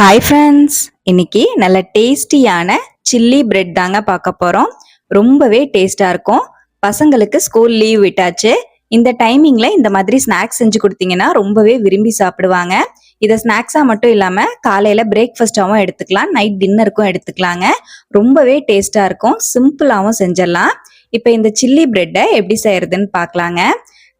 Hi friends இன்னைக்கு நல்ல டேஸ்டியான சில்லி பிரெட் தாங்க பார்க்க போகிறோம் ரொம்பவே டேஸ்டாக இருக்கும். பசங்களுக்கு ஸ்கூல் லீவ் விட்டாச்சு. இந்த டைமிங்கில் இந்த மாதிரி ஸ்நாக்ஸ் செஞ்சு கொடுத்தீங்கன்னா ரொம்பவே விரும்பி சாப்பிடுவாங்க. இதை ஸ்நாக்ஸாக மட்டும் இல்லாமல் காலையில் பிரேக்ஃபாஸ்ட்டாகவும் எடுத்துக்கலாம். நைட் டின்னருக்கும் எடுத்துக்கலாங்க. ரொம்பவே டேஸ்ட்டாக இருக்கும். சிம்பிளாகவும் செஞ்சிடலாம். இப்போ இந்த சில்லி பிரெட்டை எப்படி செய்யறதுன்னு பார்க்கலாங்க.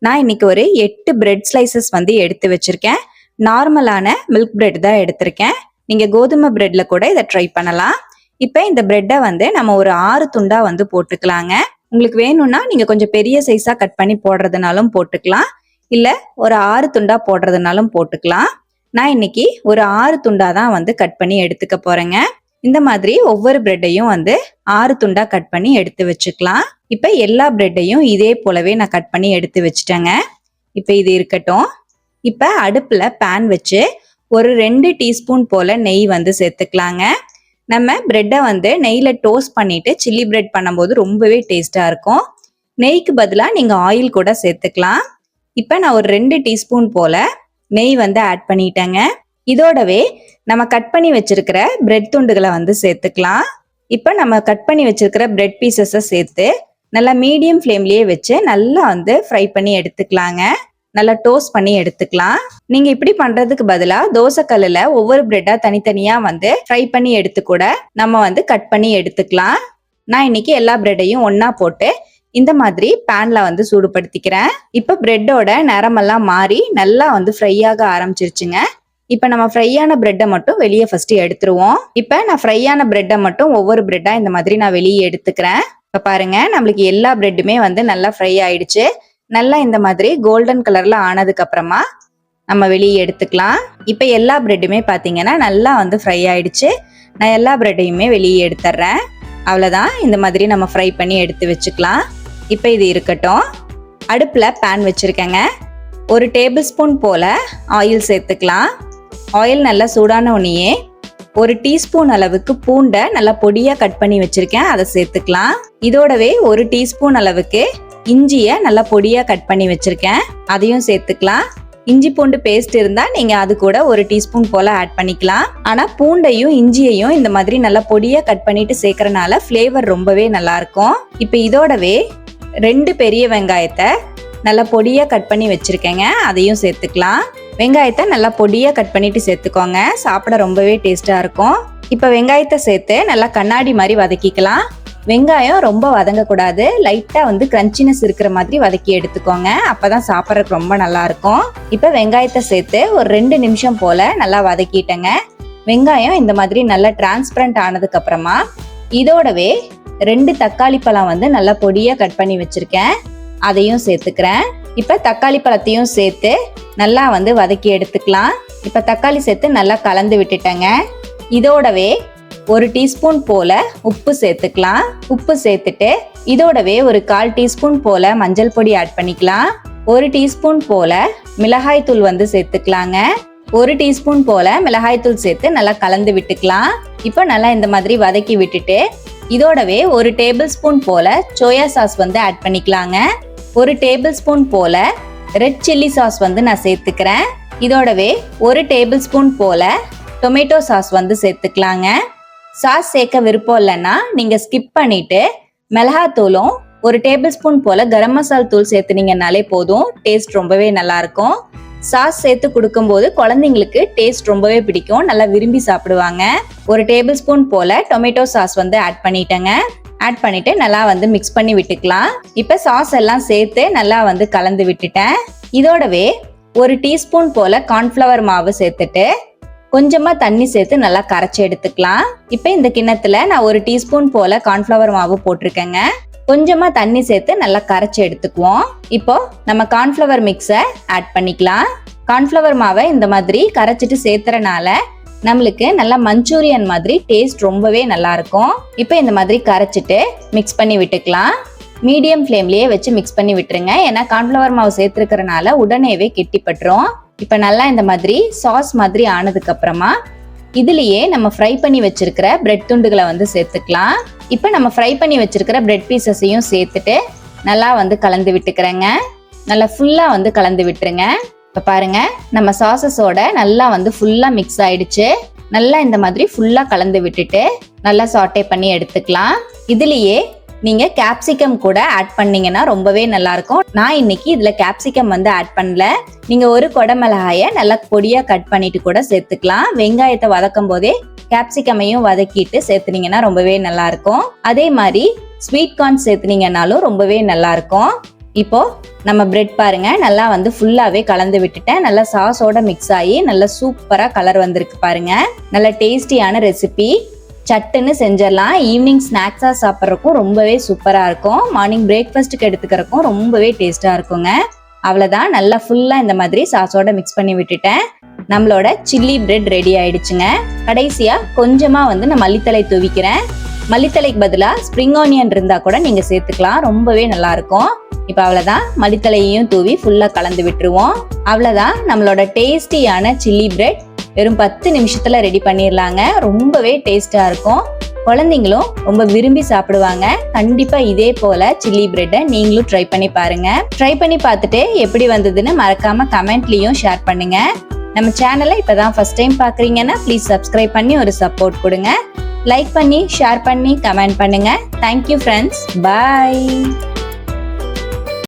நான் இன்னைக்கு ஒரு எட்டு பிரெட் ஸ்லைசஸ் வந்து எடுத்து வச்சிருக்கேன். நார்மலான மில்க் பிரெட் தான் எடுத்திருக்கேன். நீங்கள் கோதுமை பிரெட்டில் கூட இதை ட்ரை பண்ணலாம். இப்போ இந்த பிரெட்டை வந்து நம்ம ஒரு ஆறு துண்டாக வந்து போட்டுக்கலாங்க. உங்களுக்கு வேணும்னா நீங்கள் கொஞ்சம் பெரிய சைஸாக கட் பண்ணி போடுறதுனாலும் போட்டுக்கலாம். இல்லை ஒரு ஆறு துண்டா போடுறதுனாலும் போட்டுக்கலாம். நான் இன்னைக்கு ஒரு ஆறு துண்டா தான் வந்து கட் பண்ணி எடுத்துக்க போறேங்க. இந்த மாதிரி ஒவ்வொரு பிரெட்டையும் வந்து ஆறு துண்டா கட் பண்ணி எடுத்து வச்சுக்கலாம். இப்போ எல்லா பிரெட்டையும் இதே போலவே நான் கட் பண்ணி எடுத்து வச்சுட்டேங்க. இப்போ இது இருக்கட்டும். இப்போ அடுப்பில் பேன் வச்சு ஒரு ரெண்டு டீஸ்பூன் போல் நெய் வந்து சேர்த்துக்கலாங்க. நம்ம பிரெட்டை வந்து நெய்யில் டோஸ்ட் பண்ணிட்டு சில்லி பிரெட் பண்ணும்போது ரொம்பவே டேஸ்ட்டாக இருக்கும். நெய்க்கு பதிலாக நீங்கள் ஆயில் கூட சேர்த்துக்கலாம். இப்போ நான் ஒரு ரெண்டு டீஸ்பூன் போல் நெய் வந்து ஆட் பண்ணிட்டேங்க. இதோடவே நம்ம கட் பண்ணி வச்சிருக்கிற பிரெட் துண்டுகளை வந்து சேர்த்துக்கலாம். இப்போ நம்ம கட் பண்ணி வச்சிருக்கிற பிரெட் பீசஸை சேர்த்து நல்லா மீடியம் ஃப்ளேம்லேயே வச்சு நல்லா வந்து ஃப்ரை பண்ணி எடுத்துக்கலாங்க. நல்லா டோஸ்ட் பண்ணி எடுத்துக்கலாம். நீங்க இப்படி பண்றதுக்கு பதிலா தோசைக்கல்லுல ஒவ்வொரு பிரெட்டா தனித்தனியா வந்து ஃப்ரை பண்ணி எடுத்து கூட நம்ம வந்து கட் பண்ணி எடுத்துக்கலாம். நான் இன்னைக்கு எல்லா பிரெட்டையும் ஒன்னா போட்டு இந்த மாதிரி பேன்ல வந்து சூடுபடுத்திக்கிறேன். இப்ப பிரெட்டோட நிறமெல்லாம் மாறி நல்லா வந்து ஃப்ரை ஆக ஆரம்பிச்சிருச்சுங்க. இப்ப நம்ம ஃப்ரையான பிரெட்டை மட்டும் வெளியே ஃபர்ஸ்ட் எடுத்துருவோம். இப்ப நான் ஃப்ரையான பிரெட்டை மட்டும் ஒவ்வொரு பிரெட்டா இந்த மாதிரி நான் வெளியே எடுத்துக்கிறேன். இப்ப பாருங்க நம்மளுக்கு எல்லா பிரெட்டுமே வந்து நல்லா ஃப்ரை ஆயிடுச்சு. நல்லா இந்த மாதிரி கோல்டன் கலர்ல ஆனதுக்கு அப்புறமா நம்ம வெளியே எடுத்துக்கலாம். இப்போ எல்லா பிரெட்டுமே பார்த்தீங்கன்னா நல்லா வந்து ஃப்ரை ஆயிடுச்சு. நான் எல்லா பிரெட்டையுமே வெளியே எடுத்துட்றேன் அவ்வளோதான் இந்த மாதிரி நம்ம ஃப்ரை பண்ணி எடுத்து வச்சுக்கலாம். இப்போ இது இருக்கட்டும். அடுப்பில் பேன் வச்சுருக்கேங்க. ஒரு டேபிள் ஸ்பூன் போல் ஆயில் சேர்த்துக்கலாம். ஆயில் நல்லா சூடான உடனேயே ஒரு டீஸ்பூன் அளவுக்கு பூண்டை நல்லா பொடியாக கட் பண்ணி வச்சுருக்கேன். அதை சேர்த்துக்கலாம். இதோடவே ஒரு டீஸ்பூன் அளவுக்கு இஞ்சியை நல்லா பொடியாக கட் பண்ணி வச்சுருக்கேன். அதையும் சேர்த்துக்கலாம். இஞ்சி பூண்டு பேஸ்ட் இருந்தால் நீங்கள் அது கூட ஒரு டீஸ்பூன் போல் ஆட் பண்ணிக்கலாம். ஆனால் பூண்டையும் இஞ்சியையும் இந்த மாதிரி நல்லா பொடியாக கட் பண்ணிட்டு சேர்க்கறனால ஃப்ளேவர் ரொம்பவே நல்லாயிருக்கும் இப்போ இதோடவே ரெண்டு பெரிய வெங்காயத்தை நல்லா பொடியாக கட் பண்ணி வச்சுருக்கேங்க. அதையும் சேர்த்துக்கலாம். வெங்காயத்தை நல்லா பொடியாக கட் பண்ணிட்டு சேர்த்துக்கோங்க. சாப்பிட ரொம்பவே டேஸ்ட்டாக இருக்கும். இப்போ வெங்காயத்தை சேர்த்து நல்லா கண்ணாடி மாதிரி வதக்கிக்கலாம். வெங்காயம் ரொம்ப வதங்கக்கூடாது. லைட்டாக வந்து கிரன்ச்சினஸ் இருக்கிற மாதிரி வதக்கி எடுத்துக்கோங்க. அப்போ தான் சாப்பிட்றதுக்கு ரொம்ப நல்லாயிருக்கும். இப்போ வெங்காயத்தை சேர்த்து ஒரு ரெண்டு நிமிஷம் போல் நல்லா வதக்கிட்டேங்க. வெங்காயம் இந்த மாதிரி நல்லா டிரான்ஸ்பரண்ட் ஆனதுக்கப்புறமா இதோடவே ரெண்டு தக்காளி பழம் வந்து நல்லா பொடியாக கட் பண்ணி வச்சுருக்கேன். அதையும் சேர்த்துக்கிறேன். இப்போ தக்காளி பழத்தையும் சேர்த்து நல்லா வந்து வதக்கி எடுத்துக்கலாம். இப்போ தக்காளி சேர்த்து நல்லா கலந்து விட்டுட்டேங்க. இதோடவே ஒரு டீஸ்பூன் போல உப்பு சேர்த்துக்கலாம். உப்பு சேர்த்துட்டு இதோடவே ஒரு கால் டீஸ்பூன் போல மஞ்சள் பொடி ஆட் பண்ணிக்கலாம். ஒரு டீஸ்பூன் போல மிளகாய் தூள் வந்து சேர்த்துக்கலாங்க. ஒரு டீஸ்பூன் போல மிளகாய்த்தூள் சேர்த்து நல்லா கலந்து விட்டுக்கலாம். இப்போ நல்லா இந்த மாதிரி வதக்கி விட்டுட்டு இதோடவே ஒரு டேபிள் ஸ்பூன் போல சோயா சாஸ் வந்து ஆட் பண்ணிக்கலாங்க. ஒரு டேபிள் ஸ்பூன் போல ரெட் சில்லி சாஸ் வந்து நான் சேர்த்துக்கிறேன். இதோடவே ஒரு டேபிள் ஸ்பூன் போல டொமேட்டோ சாஸ் வந்து சேர்த்துக்கலாங்க. சாஸ் சேர்க்க விருப்பம் இல்லைன்னா நீங்க ஸ்கிப் பண்ணிட்டு மிளகாத்தூளும் ஒரு டேபிள் ஸ்பூன் போல கரம் மசால் தூள் சேர்த்துனீங்கனாலே போதும். டேஸ்ட் ரொம்பவே நல்லா இருக்கும் சாஸ் சேர்த்து கொடுக்கும்போது குழந்தைங்களுக்கு டேஸ்ட் ரொம்பவே பிடிக்கும். நல்லா விரும்பி சாப்பிடுவாங்க. ஒரு டேபிள் ஸ்பூன் போல டொமேட்டோ சாஸ் வந்து ஆட் பண்ணிட்டேங்க. ஆட் பண்ணிட்டு நல்லா வந்து மிக்ஸ் பண்ணி விட்டுக்கலாம். இப்போ சாஸ் எல்லாம் சேர்த்து நல்லா வந்து கலந்து விட்டுட்டேன். இதோடவே ஒரு டீஸ்பூன் போல கார்ன்ஃப்ளவர் மாவு சேர்த்துட்டு கொஞ்சமாக தண்ணி சேர்த்து நல்லா கரைச்சி எடுத்துக்கலாம். இப்போ இந்த கிண்ணத்தில் நான் ஒரு டீஸ்பூன் போல கார்ன்ஃப்ளவர் மாவு போட்டிருக்கேங்க. கொஞ்சமாக தண்ணி சேர்த்து நல்லா கரைச்சி எடுத்துக்குவோம். இப்போ நம்ம கார்ன்ஃப்ளவர் மிக்ஸை ஆட் பண்ணிக்கலாம். கார்ன்ஃப்ளவர் மாவை இந்த மாதிரி கரைச்சிட்டு சேர்த்துறனால நம்மளுக்கு நல்லா மஞ்சூரியன் மாதிரி டேஸ்ட் ரொம்பவே நல்லா இருக்கும். இப்போ இந்த மாதிரி கரைச்சிட்டு மிக்ஸ் பண்ணி விட்டுக்கலாம். மீடியம் ஃப்ளேம்லேயே வச்சு மிக்ஸ் பண்ணி விட்டுருங்க. ஏன்னா கார்ன்ஃப்ளவர் மாவு சேர்த்துருக்கிறனால உடனேவே கெட்டிப்பட்டுரும். இப்போ நல்லா இந்த மாதிரி சாஸ் மாதிரி ஆனதுக்கு அப்புறமா இதுலயே நம்ம ஃப்ரை பண்ணி வச்சிருக்கிற பிரெட் துண்டுகளை வந்து சேர்த்துக்கலாம். இப்போ நம்ம ஃப்ரை பண்ணி வச்சிருக்கிற பிரெட் பீசஸையும் சேர்த்துட்டு நல்லா வந்து கலந்து விட்டுக்கிறேங்க. நல்லா ஃபுல்லாக வந்து கலந்து விட்டுருங்க. இப்போ பாருங்க நம்ம சாசஸோட நல்லா வந்து ஃபுல்லாக மிக்ஸ் ஆயிடுச்சு. நல்லா இந்த மாதிரி ஃபுல்லாக கலந்து விட்டுட்டு நல்லா சாட்டே பண்ணி எடுத்துக்கலாம். இதுலேயே நீங்க கேப்சிகம் கூட ஆட் பண்ணீங்கன்னா ரொம்பவே நல்லா இருக்கும் நான் இன்னைக்கு இதுல கேப்சிகம் வந்து ஆட் பண்ணல. நீங்க ஒரு கொடமிளகாய நல்லா பொடியா கட் பண்ணிட்டு கூட சேர்த்துக்கலாம். வெங்காயத்தை வதக்கும் போதே கேப்சிகமையும் வதக்கிட்டு சேர்த்துனீங்கன்னா ரொம்பவே நல்லா இருக்கும் அதே மாதிரி ஸ்வீட் கார்ன் சேர்த்துனீங்கன்னாலும் ரொம்பவே நல்லா இருக்கும் இப்போ நம்ம பிரெட் பாருங்க. நல்லா வந்து ஃபுல்லாவே கலந்து விட்டுட்டேன். நல்லா சாஸோட மிக்ஸ் ஆகி நல்லா சூப்பரா கலர் வந்திருக்கு பாருங்க. நல்ல டேஸ்டியான ரெசிபி சட்டுன்னு செஞ்சிடலாம். ஈவினிங் ஸ்நாக்ஸாக சாப்பிட்றக்கும் ரொம்பவே சூப்பராக இருக்கும். மார்னிங் பிரேக்ஃபாஸ்ட்டுக்கு எடுத்துக்கிறக்கும் ரொம்பவே டேஸ்ட்டாக இருக்குங்க. அவ்வளோதான் நல்லா ஃபுல்லாக இந்த மாதிரி சாஸோட மிக்ஸ் பண்ணி விட்டுட்டேன். நம்மளோட சில்லி பிரெட் ரெடி ஆயிடுச்சுங்க. கடைசியாக கொஞ்சமாக வந்து நான் மல்லித்தலை தூவிக்கிறேன். மல்லித்தலைக்கு பதிலாக ஸ்ப்ரிங் ஆனியன் இருந்தால் கூட நீங்கள் சேர்த்துக்கலாம். ரொம்பவே நல்லாயிருக்கும் இப்போ அவ்வளோதான் மல்லித்தலையையும் தூவி ஃபுல்லாக கலந்து விட்டுருவோம். அவ்வளோதான் நம்மளோட டேஸ்டியான சில்லி பிரெட் வெறும் பத்து நிமிஷத்துல ரெடி பண்ணிடலாங்க. ரொம்பவே டேஸ்டா இருக்கும். குழந்தைங்களும் ரொம்ப விரும்பி சாப்பிடுவாங்க. கண்டிப்பா இதே போல சில்லி பிரெட்டை நீங்களும் ட்ரை பண்ணி பாருங்க. ட்ரை பண்ணி பார்த்துட்டு எப்படி வந்ததுன்னு மறக்காம கமெண்ட்லயும் ஷேர் பண்ணுங்க. நம்ம சேனலை இப்பதான் ஃபர்ஸ்ட் டைம் பாக்குறீங்கன்னா ப்ளீஸ் சப்ஸ்கிரைப் பண்ணி ஒரு சப்போர்ட் கொடுங்க. லைக் பண்ணி ஷேர் பண்ணி கமெண்ட் பண்ணுங்க. Thank you friends bye